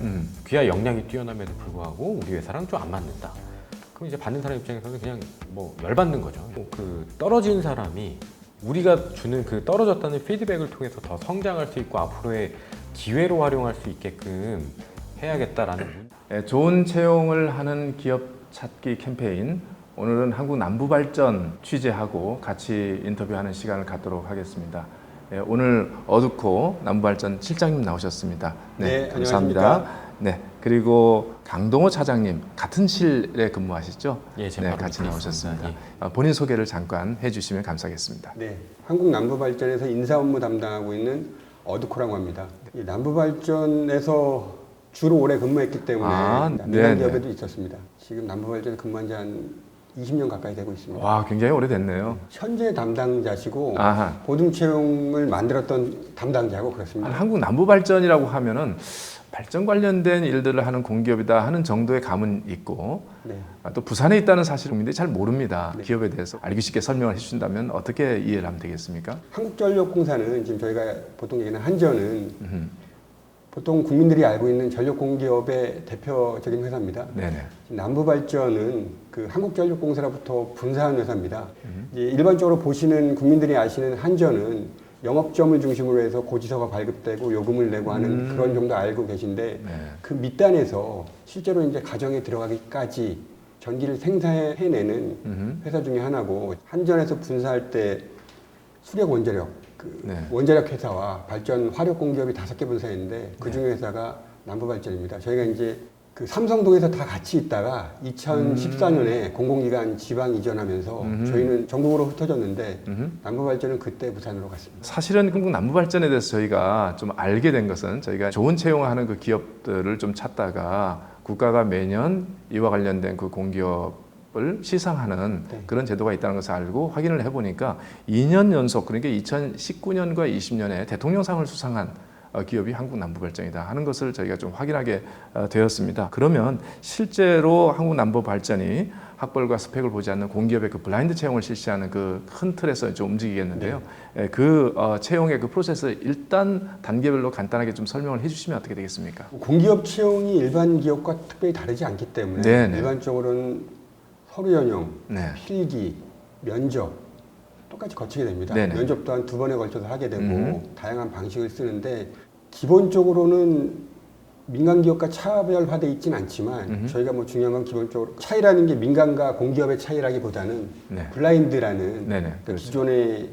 음, 귀하 역량이 뛰어남에도 불구하고 우리 회사랑 좀 안 맞는다. 그럼 이제 받는 사람 입장에서는 그냥 뭐 열받는 거죠. 그 떨어진 사람이 우리가 주는 그 떨어졌다는 피드백을 통해서 더 성장할 수 있고 앞으로의 기회로 활용할 수 있게끔 해야겠다라는 문- 예, 좋은 채용을 하는 기업 찾기 캠페인 오늘은 한국 남부발전 취재하고 같이 인터뷰하는 시간을 갖도록 하겠습니다. 예, 오늘 어두코 남부발전 실장님 나오셨습니다. 네, 감사합니다. 안녕하십니까. 네, 그리고 강동호 차장님 같은 실에 근무하시죠? 예, 네, 같이 나오셨습니다. 있습니다. 어, 본인 소개를 잠깐 해주시면 감사하겠습니다. 네, 한국 남부발전에서 인사 업무 담당하고 있는 어드코라고 합니다. 이 남부발전에서 주로 오래 근무했기 때문에 아, 민간 네네. 기업에도 있었습니다. 지금 남부발전에 근무한 지한 20년 가까이 되고 있습니다. 와, 굉장히 오래됐네요. 현재 담당자시고 아하. 보증 채용을 만들었던 담당자고 그렇습니다. 한국 남부 발전이라고 하면은 발전 관련된 일들을 하는 공기업이다 하는 정도의 감은 있고 네. 아, 또 부산에 있다는 사실 국민들이 잘 모릅니다. 네. 기업에 대해서 알기 쉽게 설명을 해주신다면 어떻게 이해를 하면 되겠습니까? 한국전력공사는 지금 저희가 보통 얘기하는 한전은 음흠. 보통 국민들이 알고 있는 전력공기업의 대표적인 회사입니다. 네네. 남부발전은 그 한국전력공사로부터 분사한 회사입니다. 이제 일반적으로 보시는 국민들이 아시는 한전은 영업점을 중심으로 해서 고지서가 발급되고 요금을 내고 하는 음. 그런 정도 알고 계신데 네. 그 밑단에서 실제로 이제 가정에 들어가기까지 전기를 생산해내는. 회사 중에 하나고 한전에서 분사할 때 수력 원자력 그 네. 원자력 회사와 발전 화력 공기업이 다섯 개 분사했는데 그 중에 회사가 남부발전입니다. 저희가 이제 그 삼성동에서 다 같이 있다가 2014년에 공공기관 지방 이전하면서 음. 저희는 전국으로 흩어졌는데 음흠. 남부발전은 그때 부산으로 갔습니다. 사실은 한국 남부발전에 대해서 저희가 좀 알게 된 것은 저희가 좋은 채용하는 그 기업들을 좀 찾다가 국가가 매년 이와 관련된 그 공기업 을 시상하는 네. 그런 제도가 있다는 것을 알고 확인을 해보니까 2년 연속 그러니까 2019년과 20년에 대통령상을 수상한 어, 기업이 한국 남부발전이다 하는 것을 저희가 좀 확인하게 어, 되었습니다. 그러면 실제로 한국 남부발전이 학벌과 스펙을 보지 않는 공기업의 그 블라인드 채용을 실시하는 그 큰 틀에서 좀 움직이겠는데요. 예, 그 어, 채용의 그 프로세스 일단 단계별로 간단하게 좀 설명을 해주시면 어떻게 되겠습니까? 공기업 채용이 일반 기업과 특별히 다르지 않기 때문에 네네. 일반적으로는 서류 전형, 네. 필기, 면접 똑같이 거치게 됩니다. 네네. 면접 또한 두 번에 걸쳐서 하게 되고 음. 다양한 방식을 쓰는데 기본적으로는 민간 기업과 차별화돼 있지는 않지만 음흠. 저희가 뭐 중요한 건 기본적으로 차이라는 게 민간과 공기업의 차이라기보다는 네. 블라인드라는 네네. 그 그렇죠. 기존의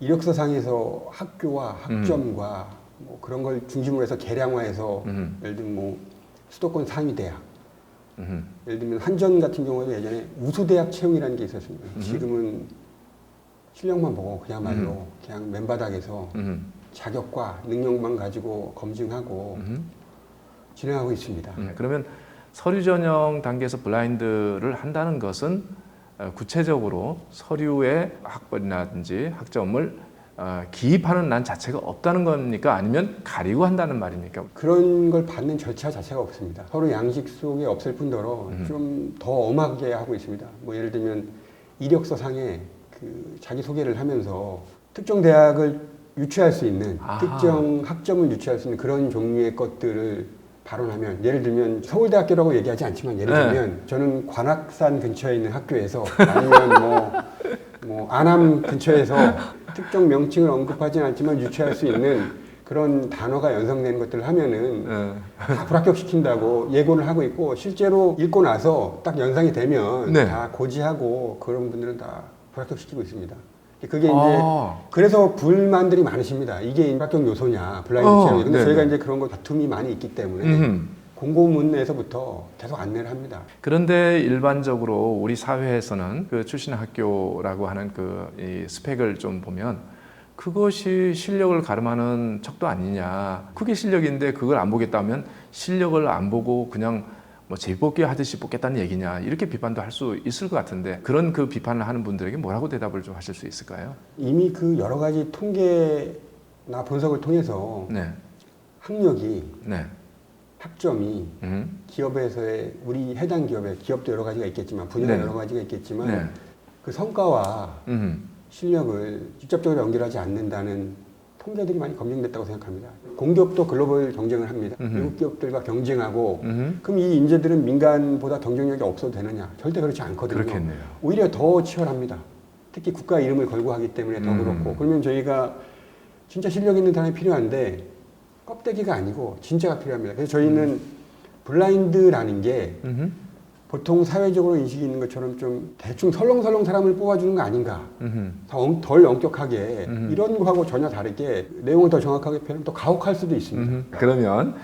이력서상에서 학교와 음. 학점과 뭐 그런 걸 중심으로 해서 개량화해서 음. 예를 들면 뭐 수도권 상위 대학 음. 예를 들면 한전 같은 경우에도 예전에 우수대학 채용이라는 게 있었습니다. 음. 지금은 실력만 보고 그야말로 음. 그냥 맨바닥에서 음. 자격과 능력만 가지고 검증하고 음. 진행하고 있습니다. 음, 그러면 서류 전형 단계에서 블라인드를 한다는 것은 어, 구체적으로 서류의 학벌이라든지 학점을 어, 기입하는 난 자체가 없다는 겁니까? 아니면 가리고 한다는 말입니까? 그런 걸 받는 절차 자체가 없습니다. 서로 양식 속에 없을 뿐더러 음. 좀더 엄하게 하고 있습니다. 뭐 예를 들면 이력서 상에 그 자기 소개를 하면서 특정 대학을 유추할 수 있는 아하. 특정 학점을 유추할 수 있는 그런 종류의 것들을 발언하면 예를 들면 서울대학교라고 얘기하지 않지만 예를 네. 들면 저는 관악산 근처에 있는 학교에서 아니면 뭐, 뭐 안암 근처에서 특정 명칭을 언급하지는 않지만 유추할 수 있는 그런 단어가 연상되는 것들을 하면은 어, 다 불합격시킨다고 예고를 하고 있고 실제로 읽고 나서 딱 연상이 되면 네. 다 고지하고 그런 분들은 다 불합격시키고 있습니다. 그게 이제 아. 그래서 불만들이 많으십니다. 이게 불합격 요소냐, 블라인드 어, 채용. 근데 네네. 저희가 이제 그런 거 다툼이 많이 있기 때문에 음. 공고문에서부터 계속 안내를 합니다. 그런데 일반적으로 우리 사회에서는 그 출신 학교라고 하는 그이 스펙을 좀 보면 그것이 실력을 가름하는 척도 아니냐. 그게 실력인데 그걸 안 보겠다면 실력을 안 보고 그냥 뭐 제비뽑기 하듯이 뽑겠다는 얘기냐. 이렇게 비판도 할 수 있을 것 같은데 그런 그 비판을 하는 분들에게 뭐라고 대답을 좀 하실 수 있을까요? 이미 그 여러 가지 통계나 분석을 통해서 네. 학력이 네. 학점이 음. 기업에서의 우리 해당 기업에 기업도 여러 가지가 있겠지만 분야가 네. 여러 가지가 있겠지만 네. 그 성과와 음. 실력을 직접적으로 연결하지 않는다는 통계들이 많이 검증됐다고 생각합니다. 공기업도 글로벌 경쟁을 합니다. 음흠. 외국 기업들과 경쟁하고 음. 그럼 이 인재들은 민간보다 경쟁력이 없어도 되느냐? 절대 그렇지 않거든요. 그렇겠네요. 오히려 더 치열합니다. 특히 국가 이름을 걸고 하기 때문에 더 음. 그렇고 그러면 저희가 진짜 실력 있는 사람이 필요한데 껍데기가 아니고 진짜가 필요합니다. 그래서 저희는 음. 블라인드라는 게 음. 보통 사회적으로 인식이 있는 것처럼 좀 대충 설렁설렁 사람을 뽑아주는 거 아닌가. 음. 더 엄- 덜 엄격하게 음. 이런 거하고 전혀 다르게 내용을 더 정확하게 표현하면 또 가혹할 수도 있습니다. 음. 그러면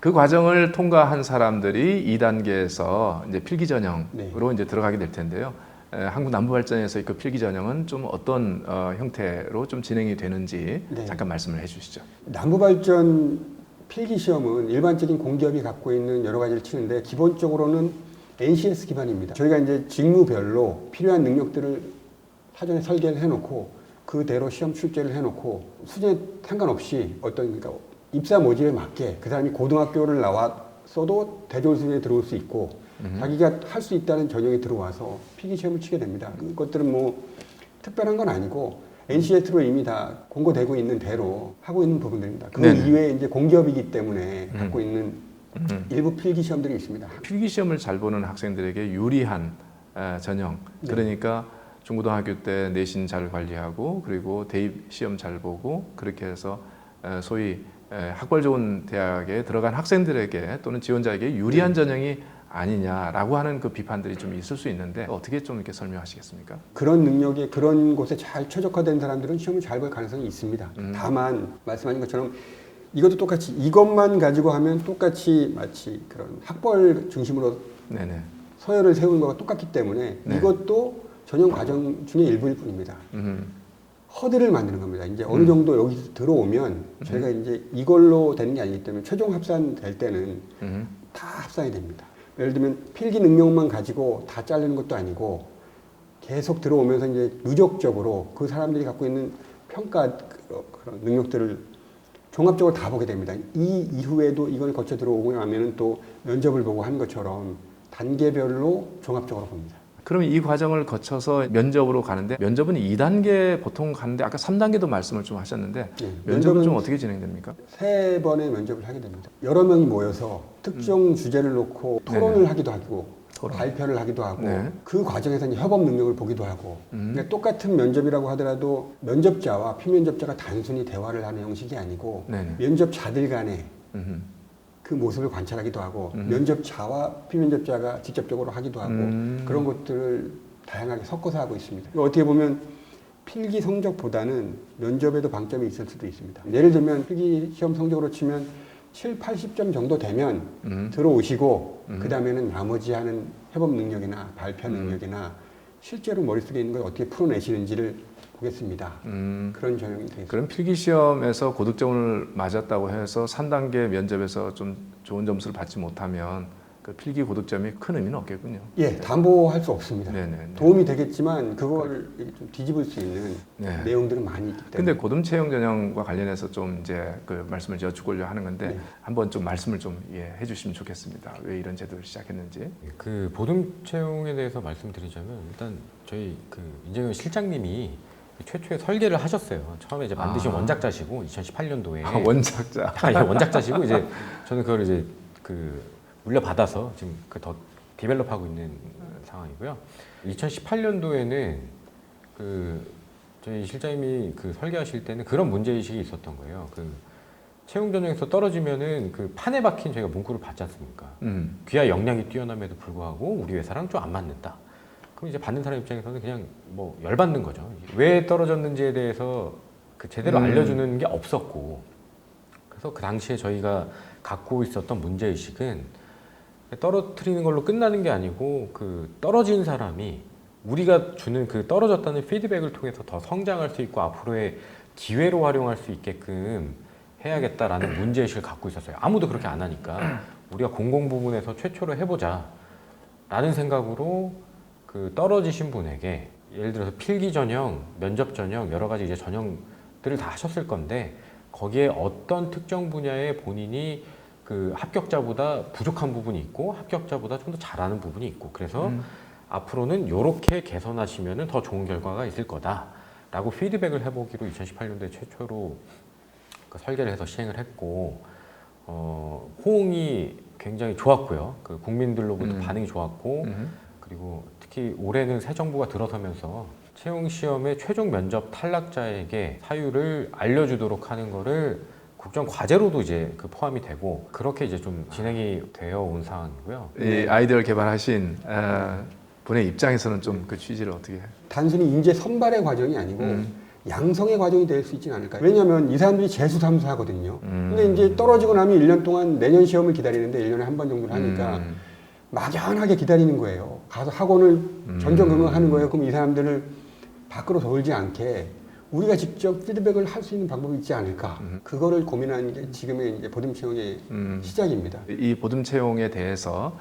그 과정을 통과한 사람들이 2단계에서 이제 필기 전형으로 네. 이제 들어가게 될 텐데요. 에, 한국 남부발전에서의 그 필기 전형은 좀 어떤 어, 형태로 좀 진행이 되는지 네. 잠깐 말씀을 해주시죠. 남부발전 필기 시험은 일반적인 공기업이 갖고 있는 여러 가지를 치는데 기본적으로는 NCS 기반입니다. 저희가 이제 직무별로 필요한 능력들을 사전에 설계를 해놓고 그대로 시험 출제를 해놓고 수준에 상관없이 어떤 그러니까 입사 모집에 맞게 그 사람이 고등학교를 나왔어도 대졸 수준에 들어올 수 있고 자기가 할 수 있다는 전형에 들어와서 필기 시험을 치게 됩니다. 그것들은 뭐 특별한 건 아니고 NCS로 이미 다 공고되고 있는 대로 하고 있는 부분들입니다. 그 네네. 이외에 이제 공기업이기 때문에 음. 갖고 있는 음. 일부 필기 시험들이 있습니다. 필기 시험을 잘 보는 학생들에게 유리한 에, 전형. 네. 그러니까 중고등학교 때 내신 잘 관리하고 그리고 대입 시험 잘 보고 그렇게 해서 에, 소위 에, 학벌 좋은 대학에 들어간 학생들에게 또는 지원자에게 유리한 네. 전형이 아니냐라고 하는 그 비판들이 좀 있을 수 있는데 어떻게 좀 이렇게 설명하시겠습니까? 그런 능력에 그런 곳에 잘 최적화된 사람들은 시험을 잘 볼 가능성이 있습니다. 음. 다만 말씀하신 것처럼 이것도 똑같이 이것만 가지고 하면 똑같이 마치 그런 학벌 중심으로 네네. 서열을 세우는 것과 똑같기 때문에 네. 이것도 전형 과정 중에 일부일 뿐입니다. 음. 허들을 만드는 겁니다. 이제 어느 음. 정도 여기 들어오면 저희가 이제 이걸로 되는 게 아니기 때문에 최종 합산 될 때는 음. 다 합산이 됩니다. 예를 들면 필기 능력만 가지고 다 자르는 것도 아니고 계속 들어오면서 이제 누적적으로 그 사람들이 갖고 있는 평가 그- 그런 능력들을 종합적으로 다 보게 됩니다. 이 이후에도 이걸 거쳐 들어오고 나면은 또 면접을 보고 한 것처럼 단계별로 종합적으로 봅니다. 그럼 이 과정을 거쳐서 면접으로 가는데 면접은 2단계 보통 가는데 아까 3단계도 말씀을 좀 하셨는데 네, 면접은 좀 면접은- 어떻게 진행됩니까? 세 번의 면접을 하게 됩니다. 여러 명이 모여서 특정 주제를 놓고 토론을 음. 네네. 하기도 하고 토론. 발표를 하기도 하고 네. 그 과정에서 이제 협업 능력을 보기도 하고 음. 그러니까 똑같은 면접이라고 하더라도 면접자와 피면접자가 단순히 대화를 하는 형식이 아니고 네네. 면접자들 음. 그 모습을 관찰하기도 하고 음. 면접자와 피면접자가 직접적으로 하기도 하고 음. 그런 것들을 다양하게 섞어서 하고 있습니다. 어떻게 보면 필기 성적보다는 면접에도 방점이 있을 수도 있습니다. 예를 들면 필기 시험 성적으로 치면 7, 80점 정도 되면 음. 들어오시고 음. 그 다음에는 나머지 하는 협업 능력이나 발표 음. 능력이나 실제로 머릿속에 있는 걸 어떻게 풀어내시는지를 보겠습니다. 음. 그런 전형이 되겠습니다. 그럼 필기 시험에서 고득점을 맞았다고 해서 3단계 면접에서 좀 좋은 점수를 받지 못하면 그 필기 고득점이 큰 의미는 없겠군요. 예, 담보할 수 없습니다. 네네. 도움이 되겠지만 그걸 좀 뒤집을 수 있는 네. 내용들은 많이 있기 때문에. 근데 고등 채용 전형과 관련해서 좀 이제 그 말씀을 여쭙고려 하는 건데 네. 한번 좀 말씀을 좀 예, 해주시면 좋겠습니다. 왜 이런 제도를 시작했는지. 그 보듬 채용에 대해서 말씀드리자면 일단 저희 그 인정현 실장님이 최초에 설계를 하셨어요. 처음에 이제 만드신 아. 원작자시고 2018년도에 아, 원작자. 아, 예, 원작자시고 이제 저는 그걸 이제 그 물려받아서 지금 그더 디벨롭하고 있는 상황이고요. 2018년도에는 그 저희 실장님이 그 설계하실 때는 그런 문제 의식이 있었던 거예요. 그 채용 전형에서 떨어지면은 그 판에 박힌 저희가 문구를 받지 않습니까? 음. 귀하 역량이 뛰어남에도 불구하고 우리 회사랑 좀 안 맞는다. 그럼 이제 받는 사람 입장에서는 그냥 뭐 열받는 거죠. 왜 떨어졌는지에 대해서 그 제대로 음. 알려주는 게 없었고, 그래서 그 당시에 저희가 갖고 있었던 문제 의식은 떨어뜨리는 걸로 끝나는 게 아니고 그 떨어진 사람이 우리가 주는 그 떨어졌다는 피드백을 통해서 더 성장할 수 있고 앞으로의 기회로 활용할 수 있게끔 해야겠다라는 문제 의식을 갖고 있었어요. 아무도 그렇게 안 하니까 우리가 공공 부문에서 최초로 해보자. 라는 생각으로 그 떨어지신 분에게 예를 들어서 필기 전형, 면접 전형 여러 가지 이제 전형들을 다 하셨을 건데 거기에 어떤 특정 분야에 본인이 그 합격자보다 부족한 부분이 있고 합격자보다 좀 더 잘하는 부분이 있고 그래서 음. 앞으로는 이렇게 개선하시면 더 좋은 결과가 있을 거다라고 피드백을 해보기로 2018년도에 최초로 그 설계를 해서 시행을 했고 어, 호응이 굉장히 좋았고요. 그 국민들로부터 음. 반응이 좋았고 음. 그리고 특히 올해는 새 정부가 들어서면서 채용 시험의 최종 면접 탈락자에게 사유를 알려주도록 하는 거를 국정 과제로도 이제 그 포함이 되고 그렇게 이제 좀 진행이 되어 온 상황이고요. 이 아이디어를 개발하신 어, 분의 입장에서는 좀 그 취지를 어떻게 단순히 인재 선발의 과정이 아니고 음. 양성의 과정이 될 수 있지는 않을까요? 왜냐하면 이 사람들이 재수삼수 하거든요. 음. 근데 이제 떨어지고 나면 1년 동안 내년 시험을 기다리는데 1년에 한 번 정도를 하니까 음. 막연하게 기다리는 거예요. 가서 학원을 음. 전전긍긍 하는 거예요. 그럼 이 사람들을 밖으로 돌지 않게 우리가 직접 피드백을 할 수 있는 방법이 있지 않을까? 음. 그거를 고민하는 게 지금의 이제 보듬 채용의 음. 시작입니다. 이 보듬 채용에 대해서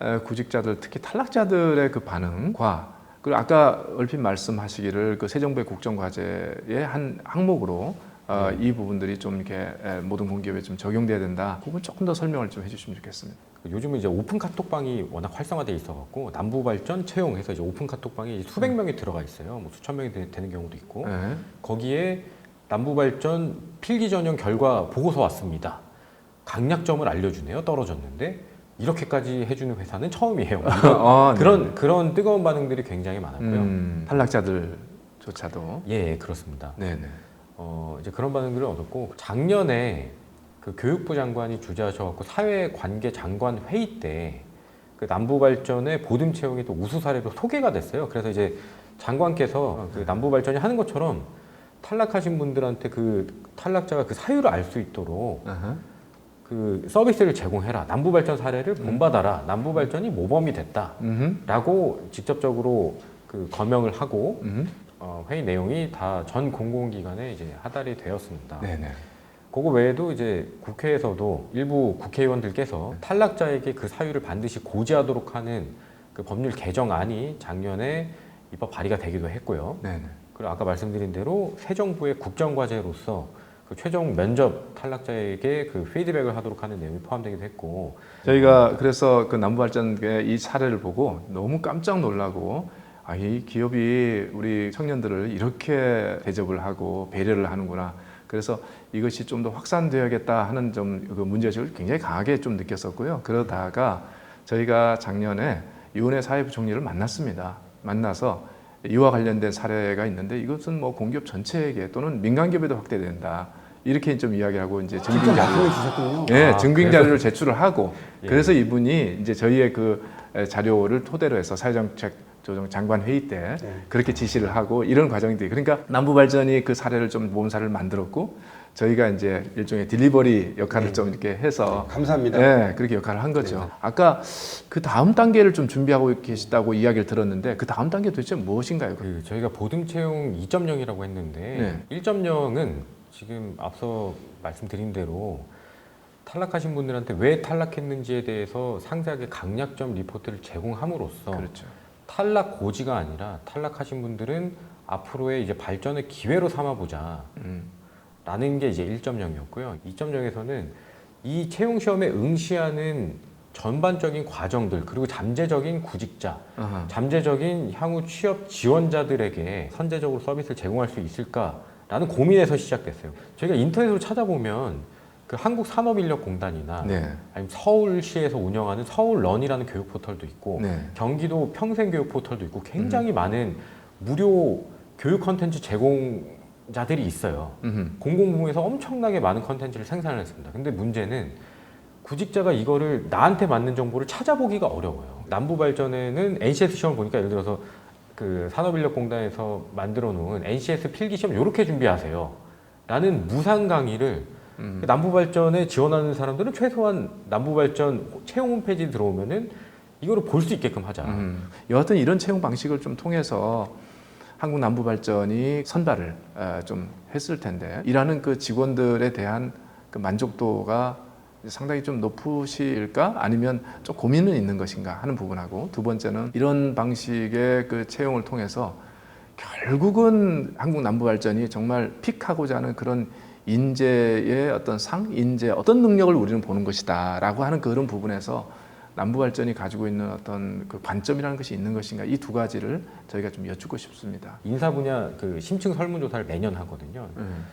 에, 구직자들 특히 탈락자들의 그 반응과 그리고 아까 얼핏 말씀하시기를 그 새 정부의 국정 과제의 한 항목으로 어, 이 부분들이 좀 이렇게 에, 모든 공기업에 좀 적용돼야 된다. 그 부분 조금 더 설명을 좀 해주시면 좋겠습니다. 요즘은 이제 오픈 카톡방이 워낙 활성화돼 있어갖고 남부 발전 채용해서 이제 오픈 카톡방이 수백 명이 들어가 있어요. 뭐 수천 명이 되, 는 경우도 있고 네. 거기에 남부 발전 필기 전형 결과 보고서 왔습니다. 강약점을 알려주네요. 떨어졌는데 이렇게까지 해주는 회사는 처음이에요. 아, 네. 그런 그런 뜨거운 반응들이 굉장히 많았고요. 음, 탈락자들조차도 예, 예, 그렇습니다. 네네. 어, 이제 그런 반응들을 얻었고 작년에 그 교육부 장관이 주재하셔갖고 사회관계 장관 회의 때 그 남부 발전의 보듬 채용이 또 우수 사례로 소개가 됐어요. 그래서 이제 장관께서 그 남부 발전이 하는 것처럼 탈락하신 분들한테 그 탈락자가 그 사유를 알 수 있도록 아하. 그 서비스를 제공해라. 남부 발전 사례를 본받아라. 남부 발전이 모범이 됐다. 음흠. 라고 직접적으로 그 거명을 하고. 어, 회의 내용이 다 전 공공기관에 이제 하달이 되었습니다. 네네. 그거 외에도 이제 국회에서도 일부 국회의원들께서 탈락자에게 그 사유를 반드시 고지하도록 하는 그 법률 개정안이 작년에 입법 발의가 되기도 했고요. 네네. 그리고 아까 말씀드린 대로 새 정부의 국정과제로서 그 최종 면접 탈락자에게 그 피드백을 하도록 하는 내용이 포함되기도 했고 저희가 그래서 그 남부발전의 이 사례를 보고 너무 깜짝 놀라고 아, 이 기업이 우리 청년들을 이렇게 대접을 하고 배려를 하는구나. 그래서 이것이 좀 더 확산되어야겠다 하는 좀 그 문제의식을 굉장히 강하게 좀 느꼈었고요. 그러다가 저희가 작년에 유은혜 사회부총리를 만났습니다. 만나서 이와 관련된 사례가 있는데 이것은 뭐 공기업 전체에게 또는 민간기업에도 확대된다. 이렇게 좀 이야기하고 이제 증빙 자료. 네, 아, 증빙 자료를 제출을 하고 예. 그래서 이분이 이제 저희의 그 에, 자료를 토대로 해서 사회정책 조정 장관 회의 때 네. 그렇게 지시를 하고 이런 과정이 돼. 그러니까 남부 발전이 그 사례를 좀 모범사를 만들었고 저희가 이제 일종의 딜리버리 역할을 네. 좀 이렇게 해서 감사합니다. 네, 그렇게 역할을 한 거죠. 네. 아까 그 다음 단계를 좀 준비하고 계시다고 이야기를 들었는데 그 다음 단계 도대체 무엇인가요? 그 저희가 보듬 채용 2.0이라고 했는데 네. 1.0은 지금 앞서 말씀드린 대로 탈락하신 분들한테 왜 탈락했는지에 대해서 상세하게 강약점 리포트를 제공함으로써 그렇죠. 탈락 고지가 아니라 탈락하신 분들은 앞으로의 이제 발전의 기회로 삼아보자. 음. 라는 게 이제 1.0이었고요. 2.0에서는 이 채용 시험에 응시하는 전반적인 과정들 그리고 잠재적인 구직자, 아하. 잠재적인 향후 취업 지원자들에게 선제적으로 서비스를 제공할 수 있을까라는 고민에서 시작됐어요. 저희가 인터넷으로 찾아보면 그 한국산업인력공단이나 네. 아니면 서울시에서 운영하는 서울런이라는 교육 포털도 있고 네. 경기도 평생교육 포털도 있고 굉장히 많은 무료 교육 컨텐츠 제공자들이 있어요. 음흠. 공공부문에서 엄청나게 많은 컨텐츠를 생산을 했습니다. 근데 문제는 구직자가 이거를 나한테 맞는 정보를 찾아보기가 어려워요. 남부 발전에는 NCS 시험을 보니까 예를 들어서 그 산업인력공단에서 만들어 놓은 NCS 필기 시험 이렇게 준비하세요. 라는 무상 강의를 음. 남부 발전에 지원하는 사람들은 최소한 남부 발전 채용 홈페이지 들어오면은 이거를 볼 수 있게끔 하자. 음, 여하튼 이런 채용 방식을 좀 통해서 한국 남부 발전이 선발을 어, 좀 했을 텐데 일하는 그 직원들에 대한 그 만족도가 상당히 좀 높으실까 아니면 좀 고민은 있는 것인가 하는 부분하고 두 번째는 이런 방식의 그 채용을 통해서 결국은 한국 남부 발전이 정말 픽하고자 하는 그런 인재의 어떤 상, 인재 어떤 능력을 우리는 보는 것이다 라고 하는 그런 부분에서 남부 발전이 가지고 있는 어떤 그 관점이라는 것이 있는 것인가 이 두 가지를 저희가 좀 여쭙고 싶습니다. 인사 분야 그 심층 설문조사를 매년 하거든요. 음.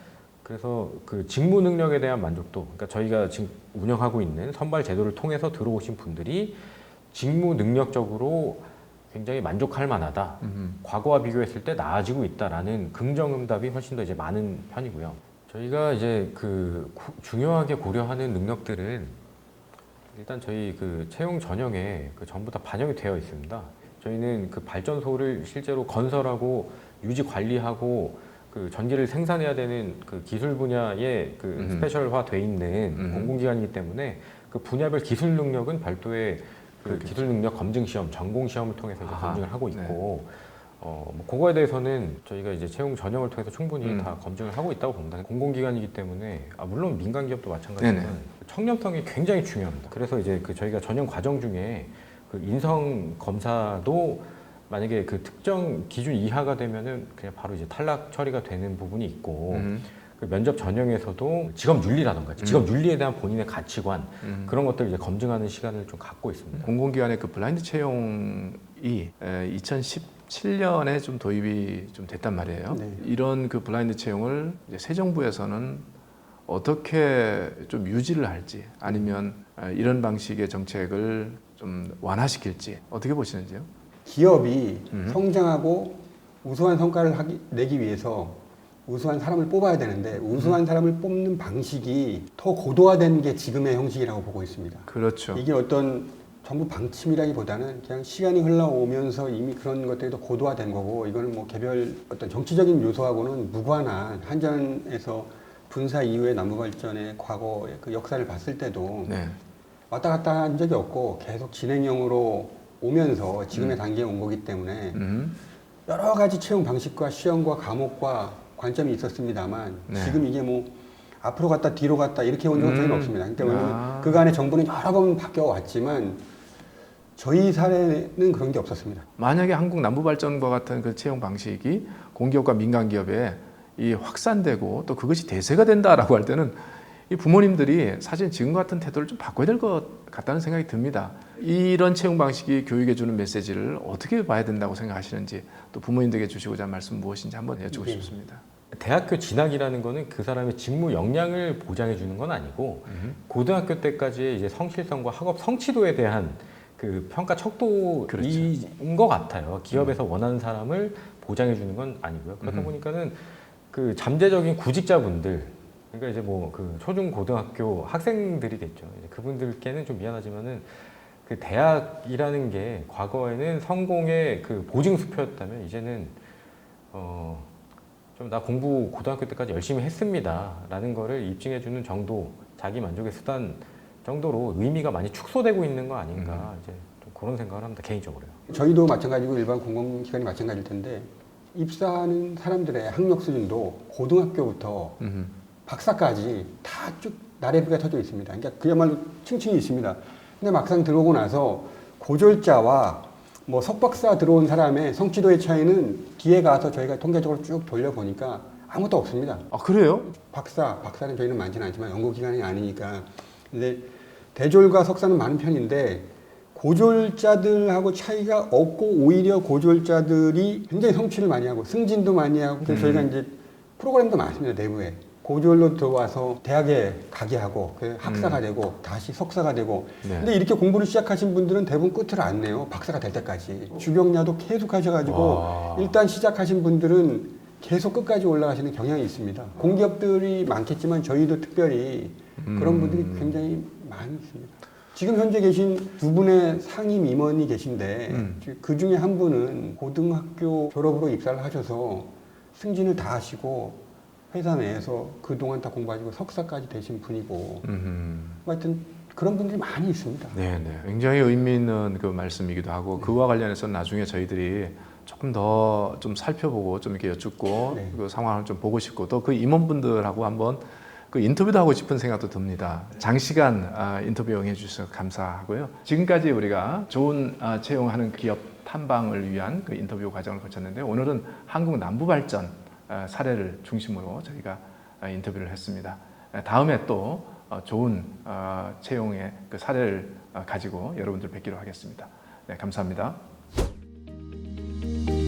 그래서 그 직무 능력에 대한 만족도, 그러니까 저희가 지금 운영하고 있는 선발 제도를 통해서 들어오신 분들이 직무 능력적으로 굉장히 만족할 만하다. 음. 과거와 비교했을 때 나아지고 있다라는 긍정 응답이 훨씬 더 이제 많은 편이고요. 저희가 이제 그 고- 중요하게 고려하는 능력들은 일단 저희 그 채용 전형에 그 전부 다 반영이 되어 있습니다. 저희는 그 발전소를 실제로 건설하고 유지 관리하고 그 전기를 생산해야 되는 그 기술 분야에 그 음. 스페셜화 돼 있는 음. 공공기관이기 때문에 그 분야별 기술 능력은 별도의 그 그렇겠죠. 기술 능력 검증 시험, 전공 시험을 통해서 이제 아하. 검증을 하고 네. 있고 어, 뭐 그거에 대해서는 저희가 이제 채용 전형을 통해서 충분히 음. 다 검증을 하고 있다고 봅니다. 공공기관이기 때문에 아, 물론 민간 기업도 마찬가지지만 네네. 청렴성이 굉장히 중요합니다. 그래서 이제 그 저희가 전형 과정 중에 그 인성 검사도 만약에 그 특정 기준 이하가 되면은 그냥 바로 이제 탈락 처리가 되는 부분이 있고 음. 그 면접 전형에서도 직업 윤리라던가 직업 윤리에 대한 본인의 가치관 음. 그런 것들을 이제 검증하는 시간을 좀 갖고 있습니다. 공공기관의 그 블라인드 채용이 2017년에 좀 도입이 좀 됐단 말이에요. 네. 이런 그 블라인드 채용을 새 정부에서는 어떻게 좀 유지를 할지 아니면 어, 이런 방식의 정책을 좀 완화시킬지 어떻게 보시는지요? 기업이 음. 성장하고 우수한 성과를 하기, 내기 위해서 우수한 사람을 뽑아야 되는데 우수한 사람을 뽑는 방식이 더 고도화된 게 지금의 형식이라고 보고 있습니다. 그렇죠. 이게 어떤 정부 방침이라기보다는 그냥 시간이 흘러오면서 이미 그런 것들이 더 고도화된 거고 이거는 뭐 개별 어떤 정치적인 요소하고는 무관한 한전에서 분사 이후의 남부발전의 과거의 그 역사를 봤을 때도 네. 왔다 갔다 한 적이 없고 계속 진행형으로 오면서 지금의 단계에 온 거기 때문에 음. 여러 가지 채용 방식과 시험과 과목과 관점이 있었습니다만 네. 지금 이게 뭐 앞으로 갔다 뒤로 갔다 이렇게 온 적은 음. 없습니다. 그러니까 왜냐면 아. 그간의 정부는 여러 번 바뀌어 왔지만 저희 사례는 그런 게 없었습니다. 만약에 한국 남부발전과 같은 그 채용 방식이 공기업과 민간 기업에 이 확산되고 또 그것이 대세가 된다라고 할 때는 이 부모님들이 사실 지금 같은 태도를 좀 바꿔야 될 것 같다는 생각이 듭니다. 이런 채용 방식이 교육에 주는 메시지를 어떻게 봐야 된다고 생각하시는지 또 부모님들에게 주시고자 할 말씀 무엇인지 한번 여쭙고 네. 싶습니다. 대학교 진학이라는 거는 그 사람의 직무 역량을 보장해 주는 건 아니고 고등학교 때까지의 이제 성실성과 학업 성취도에 대한 그 평가 척도인 그렇죠. 것 같아요. 기업에서 원하는 사람을 보장해 주는 건 아니고요. 그러다 음. 보니까는 그 잠재적인 구직자분들 그러니까 이제 뭐 그 초중 고등학교 학생들이겠죠. 그분들께는 좀 미안하지만은 그 대학이라는 게 과거에는 성공의 그 보증 수표였다면 이제는 어 좀 나 공부 고등학교 때까지 열심히 했습니다라는 거를 입증해주는 정도 자기 만족의 수단 정도로 의미가 많이 축소되고 있는 거 아닌가 이제 좀 그런 생각을 합니다 개인적으로요. 저희도 마찬가지고 일반 공공기관이 마찬가지일 텐데 입사하는 사람들의 학력 수준도 고등학교부터 음. 박사까지 다 쭉 나래비가 터져 있습니다. 그러니까 그야말로 층층이 있습니다. 근데 막상 들어오고 나서 고졸자와 뭐 석박사 들어온 사람의 성취도의 차이는 뒤에 가서 저희가 통계적으로 쭉 돌려보니까 아무것도 없습니다. 아 그래요? 박사, 박사는 저희는 많지는 않지만 연구기관이 아니니까. 근데 대졸과 석사는 많은 편인데 고졸자들하고 차이가 없고 오히려 고졸자들이 굉장히 성취를 많이 하고 승진도 많이 하고 그래서 저희가 이제 프로그램도 많습니다 내부에. 고졸로 들어와서 대학에 가게 하고 그 학사가 되고 다시 석사가 되고. 네. 근데 이렇게 공부를 시작하신 분들은 대부분 끝을 안 내요 박사가 될 때까지. 주경야도 계속 하셔가지고 와. 일단 시작하신 분들은 계속 끝까지 올라가시는 경향이 있습니다. 공기업들이 많겠지만 저희도 특별히 그런 음. 분들이 굉장히 많이 있습니다. 지금 현재 계신 두 분의 상임 임원이 계신데 음. 그 중에 한 분은 고등학교 졸업으로 입사를 하셔서 승진을 다 하시고 회사 내에서 그동안 다 공부하시고 석사까지 되신 분이고 음. 하여튼 그런 분들이 많이 있습니다. 네, 네. 굉장히 의미 있는 그 말씀이기도 하고 그와 관련해서 나중에 저희들이 조금 더 좀 살펴보고 좀 이렇게 여쭙고 네. 그 상황을 좀 보고 싶고 또 그 임원분들하고 한번 그 인터뷰도 하고 싶은 생각도 듭니다. 장시간 아, 인터뷰 응해 주셔서 감사하고요. 지금까지 우리가 좋은 아, 채용하는 기업 탐방을 위한 그 인터뷰 과정을 거쳤는데 오늘은 한국 남부 발전 아, 사례를 중심으로 저희가 아, 인터뷰를 했습니다. 아, 다음에 또 어, 좋은 어, 채용의 그 사례를 어, 가지고 여러분들 뵙기로 하겠습니다. 네, 감사합니다. you